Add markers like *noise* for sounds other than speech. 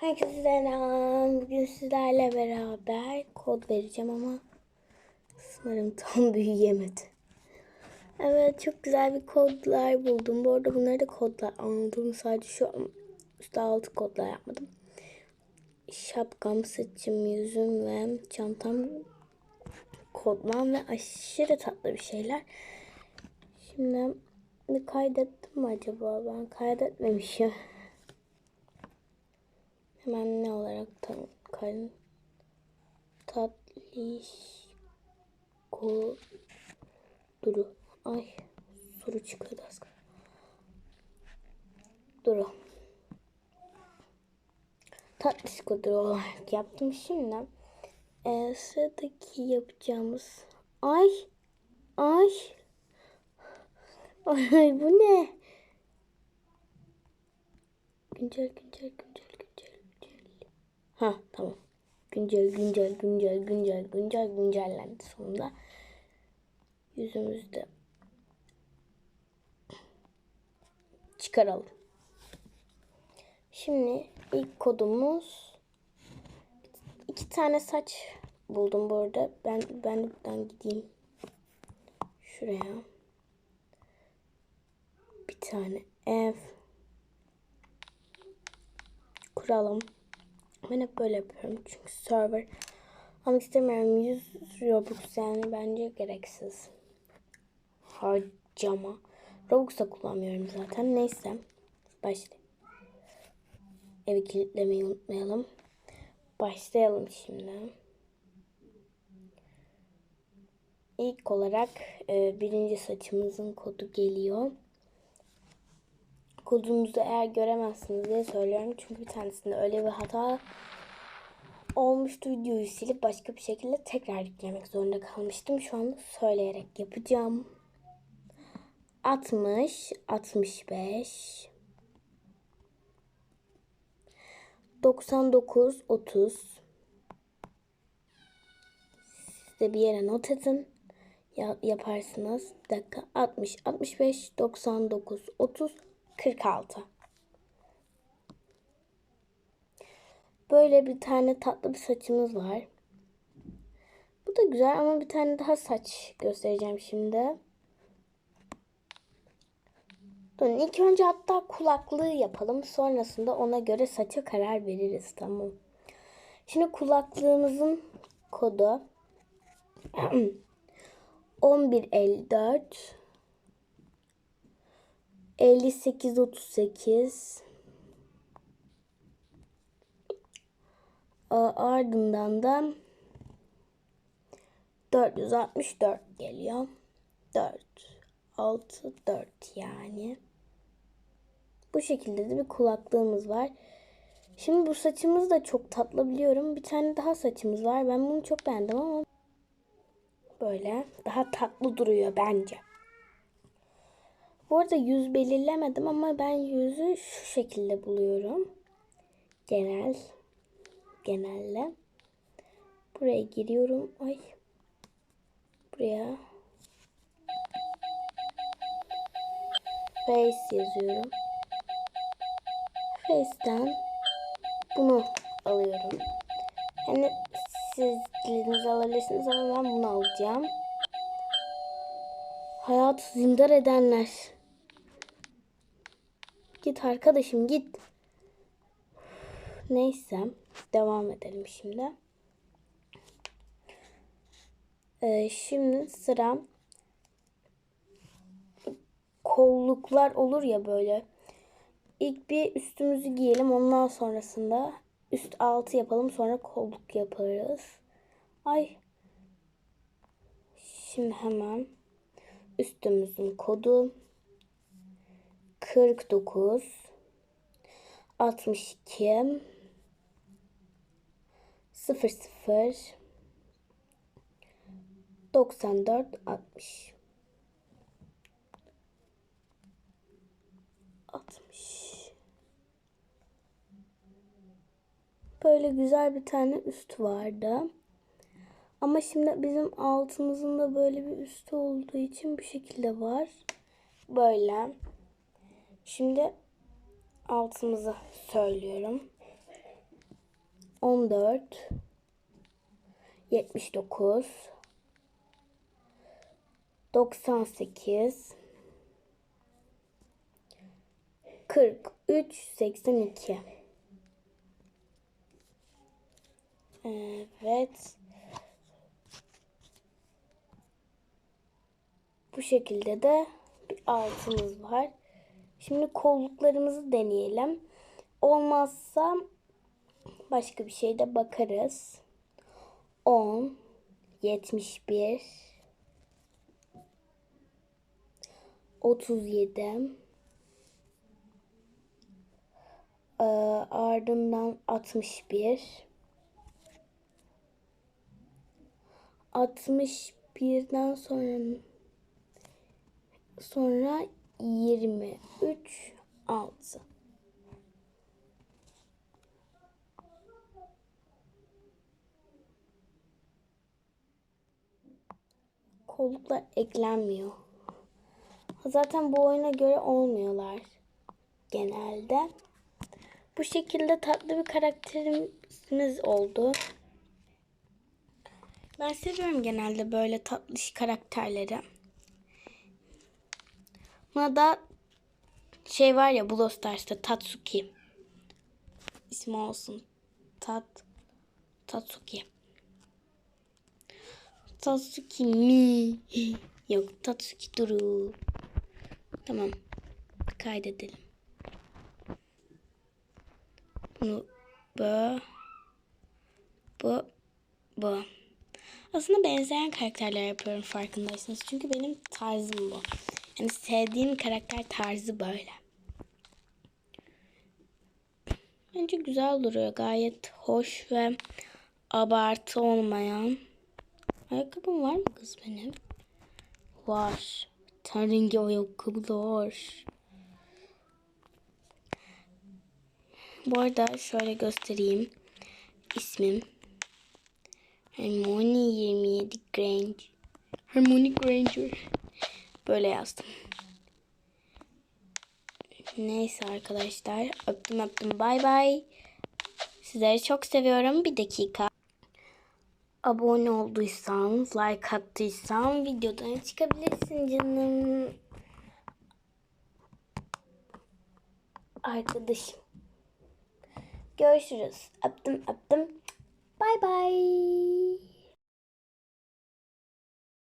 Herkese selam. Bugün sizlerle beraber kod vereceğim ama sanırım tam *laughs* büyüyemedi. Evet çok güzel bir kodlar buldum. Bu arada bunları da kodlar anladım. Sadece şu üstte altı kodlar yapmadım. Şapkam, saçım, yüzüm ve çantam kodlam ve aşırı tatlı bir şeyler. Şimdi kaydettim mi acaba? Ben kaydetmemişim. Hemen ne olarak tam kayın tatlış ko duru ay soru çıkıyordu az. Duru. Tatlış koduru olarak yaptım. Şimdi e, sıradaki yapacağımız ay ay ay bu ne? Güncel güncel güncel. Ha tamam. Güncel güncel güncel güncel güncel güncellendi sonunda. Yüzümüzde çıkaralım. Şimdi ilk kodumuz iki tane saç buldum bu arada. Ben ben buradan gideyim şuraya. Bir tane ev kuralım. Ben hep böyle yapıyorum çünkü server almak istemiyorum. 100 Robux yani bence gereksiz. Harcama. Robux da kullanmıyorum zaten. Neyse. Başlayalım. Evi kilitlemeyi unutmayalım. Başlayalım şimdi. İlk olarak e, birinci saçımızın kodu geliyor. Kodumuzu eğer göremezsiniz diye söylüyorum. Çünkü bir tanesinde öyle bir hata olmuştu. Videoyu silip başka bir şekilde tekrar yüklemek zorunda kalmıştım. Şu anda söyleyerek yapacağım. 60, 65, 99, 30. Siz de bir yere not edin. Ya, yaparsınız. Bir dakika. 60, 65, 99, 30, 46. Böyle bir tane tatlı bir saçımız var. Bu da güzel ama bir tane daha saç göstereceğim şimdi. Durun ilk önce hatta kulaklığı yapalım. Sonrasında ona göre saça karar veririz. Tamam. Şimdi kulaklığımızın kodu *clears throat* 1154 58 38 ardından da 464 geliyor. 4 6 4 yani. Bu şekilde de bir kulaklığımız var. Şimdi bu saçımız da çok tatlı biliyorum. Bir tane daha saçımız var. Ben bunu çok beğendim ama böyle daha tatlı duruyor bence. Bu arada yüz belirlemedim ama ben yüzü şu şekilde buluyorum. Genel. Genelle. Buraya giriyorum. Ay. Buraya. Face yazıyorum. Face'ten bunu alıyorum. Yani siz dilinizi alabilirsiniz ama ben bunu alacağım. Hayatı zindar edenler. Git arkadaşım git. Neyse devam edelim şimdi. Ee, şimdi sıra kolluklar olur ya böyle. İlk bir üstümüzü giyelim ondan sonrasında üst altı yapalım sonra kolluk yaparız. Ay. Şimdi hemen üstümüzün kodu 49 62 00 94 60 60 Böyle güzel bir tane üst vardı. Ama şimdi bizim altımızın da böyle bir üstü olduğu için bu şekilde var. Böyle. Şimdi altımızı söylüyorum. 14 79 98 43 82 Evet. Bu şekilde de bir altımız var. Şimdi kolluklarımızı deneyelim. Olmazsa başka bir şeyde bakarız. 10 71 37 Ee, ardından 61 61'den sonra sonra 23 6 Kolluklar eklenmiyor. Zaten bu oyuna göre olmuyorlar genelde. Bu şekilde tatlı bir karakterimiz oldu. Ben seviyorum genelde böyle tatlış karakterleri. Da şey var ya Brawl Stars'ta Tatsuki. İsmi olsun. Tat Tatsuki. Tatsuki mi? *gasps* Yok Tatsuki Duru. Tamam. Kaydedelim. Bunu bu bu bu. Aslında benzeyen karakterler yapıyorum farkındaysanız. Çünkü benim tarzım bu. Yani sevdiğim karakter tarzı böyle. Bence güzel duruyor. Gayet hoş ve abartı olmayan. Ayakkabım var mı kız benim? Var. Ten rengi ayakkabılar. Bu arada şöyle göstereyim. İsmim Harmony 27 Grange. Harmony Granger. Böyle yazdım. Neyse arkadaşlar. Öptüm öptüm. Bay bay. Sizleri çok seviyorum. Bir dakika. Abone olduysan, like attıysan videodan çıkabilirsin canım. Arkadaşım. Görüşürüz. Öptüm öptüm. Bay bay.